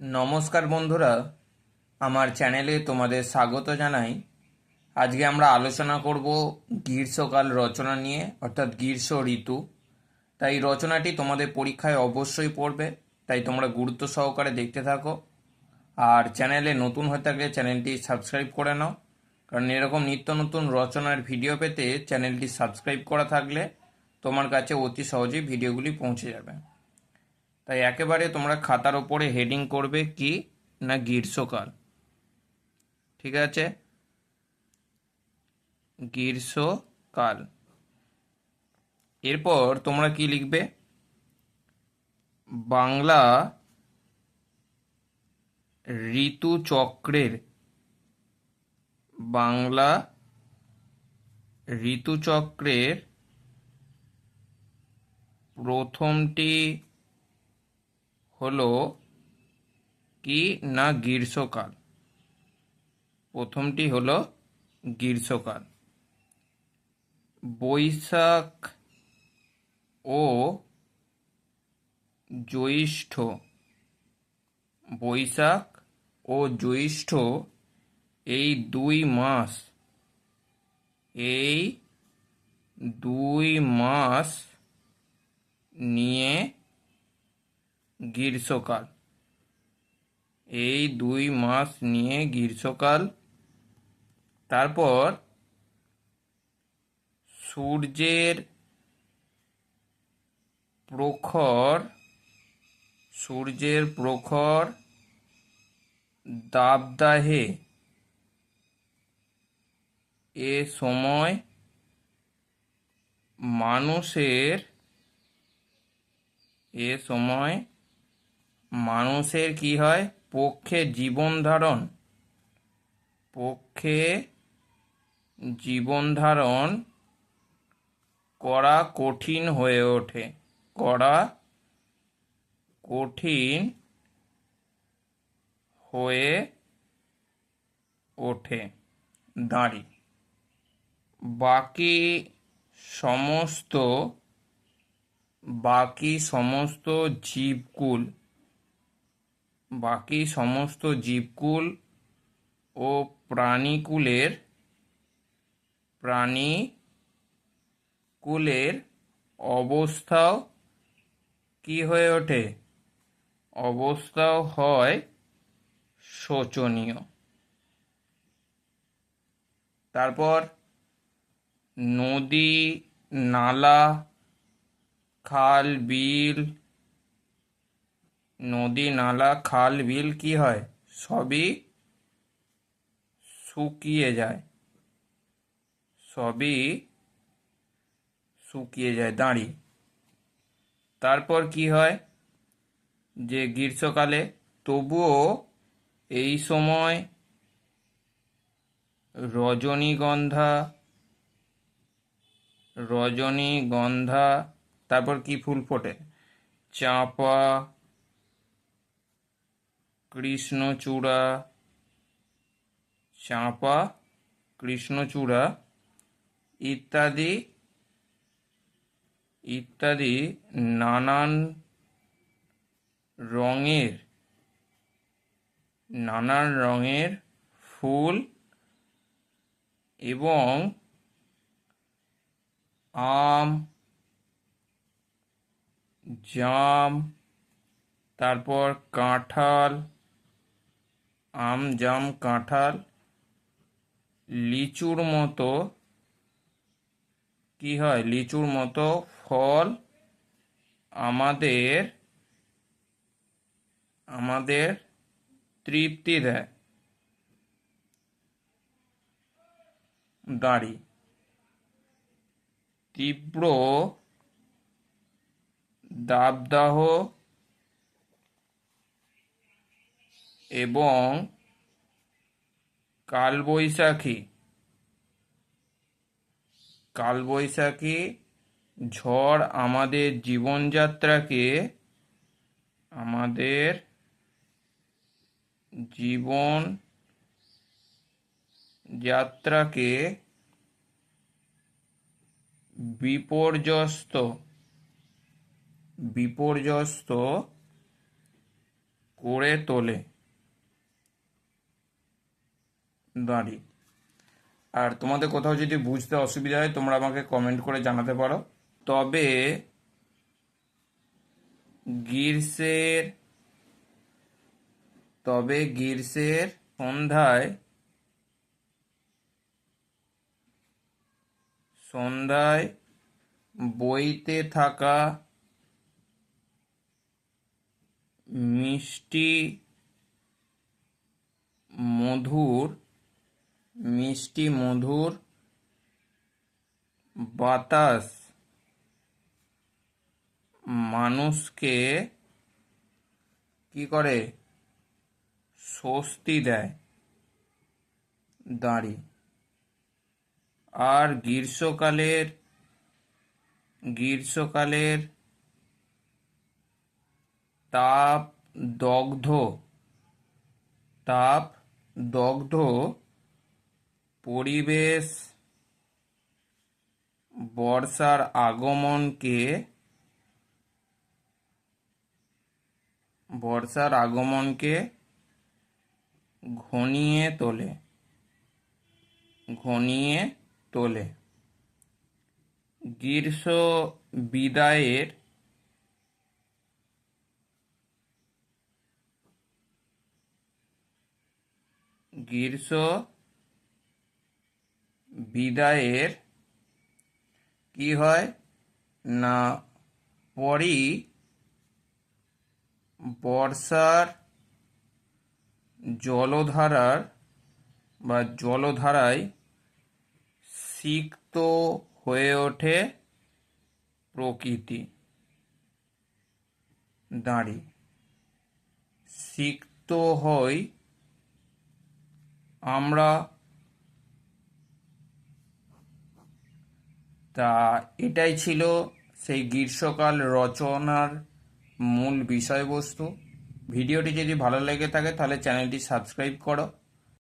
নমস্কার বন্ধুরা, আমার চ্যানেলে তোমাদের স্বাগত জানাই। আজকে আমরা আলোচনা করব গ্রীষ্মকাল রচনা নিয়ে, অর্থাৎ গ্রীষ্ম ঋতু। তাই রচনাটি তোমাদের পরীক্ষায় অবশ্যই পড়বে, তাই তোমরা গুরুত্ব সহকারে দেখতে থাকো। আর চ্যানেলে নতুন হয়ে থাকলে চ্যানেলটি সাবস্ক্রাইব করে নাও, কারণ এরকম নিত্য নতুন রচনার ভিডিও পেতে চ্যানেলটি সাবস্ক্রাইব করা থাকলে তোমার কাছে অতি সহজেই ভিডিওগুলি পৌঁছে যাবে। তাই একেবারে তোমরা খাতার ওপরে হেডিং করবে কি না গ্রীষ্মকাল। ঠিক আছে? গ্রীষ্মকাল। এরপর তোমরা কি লিখবে? বাংলা ঋতুচক্রের। বাংলা ঋতুচক্রের প্রথমটি হলো কি না গ্রীষ্মকাল? প্রথমটি হলো গ্রীষ্মকাল। বৈশাখ ও জ্যৈষ্ঠ। বৈশাখ ও জ্যৈষ্ঠ এই দুই মাস, এই দুই মাস নিয়ে গ্রীষ্মকাল। এই দুই মাস নিয়ে গ্রীষ্মকাল। তারপর সূর্যের প্রখর সূর্যের প্রখর দাবদাহে এ সময় মানুষের, এ সময় মানুষের কি হয়? পক্ষে জীবন ধারণ। পক্ষে জীবন ধারণ করা কঠিন হয়ে ওঠে। করা কঠিন হয়ে ওঠে। দাঁড়ি। বাকি সমস্ত বাকি সমস্ত জীবকুল বাকি সমস্ত জীবকুল ও প্রাণীকুলের প্রাণীকুলের অবস্থাও কি হয়ে ওঠে? অবস্থাও হয় শোচনীয়। তারপর নদী, নালা, খাল, বিল নদী, নালা, খাল, বিল কি হয়? সবই শুকিয়ে যায়। সবই শুকিয়ে যায়, দাঁড়ি। তারপর কি হয়? যে গ্রীষ্মকালে তবুও এই সময় রজনীগন্ধা রজনীগন্ধা, তারপর কি ফুল ফোটে? চাঁপা কৃষ্ণচূড়া চাঁপা কৃষ্ণচূড়া ইত্যাদি ইত্যাদি নানান রঙের নানান রঙের ফুল এবং আম, জাম, তারপর কাঁঠাল আম, জাম, কাঁঠাল, লিচুর মতো, কি হয়? লিচুর মতো ফল আমাদের আমাদের তৃপ্তি দেয়। দাড়ি। তীব্র দাবদাহ এবং কালবৈশাখী। কালবৈশাখী ঝড় আমাদের জীবনযাত্রাকে আমাদের জীবন যাত্রাকে বিপর্যস্ত বিপর্যস্ত করে তোলে। দাঁড়ি। আর তোমাদের কোথাও যদি বুঝতে অসুবিধা হয়, তোমরা আমাকে কমেন্ট করে জানাতে পারো। তবে গ্রীষ্মের তবে গ্রীষ্মের সন্ধ্যায় সন্ধ্যায় বইতে থাকা মিষ্টি মধুর মিষ্টি মধুর বাতাস মানুষকে কি করে? স্বস্তি দেয় দাঁড়ি। আর গ্রীষ্মকালের গ্রীষ্মকালের তাপ দগ্ধ তাপ দগ্ধ পরিবেশ বর্ষার আগমনকে বর্ষার আগমনকে ঘনিয়ে তোলে ঘনিয়ে তোলে। গ্রীষ্ম বিদায়ের গ্রীষ্ম বিদায়ের কি হয়? না পরই বর্ষার জলধারার বা জলধারায় সিক্ত হয়ে ওঠে প্রকৃতি। দাঁড়ি। সিক্ত হই আমরা তা এটাই ছিল সেই গ্রীষ্মকাল রচনার মূল বিষয়বস্তু। ভিডিওটি যদি ভালো লেগে থাকে, তাহলে চ্যানেলটি সাবস্ক্রাইব করো।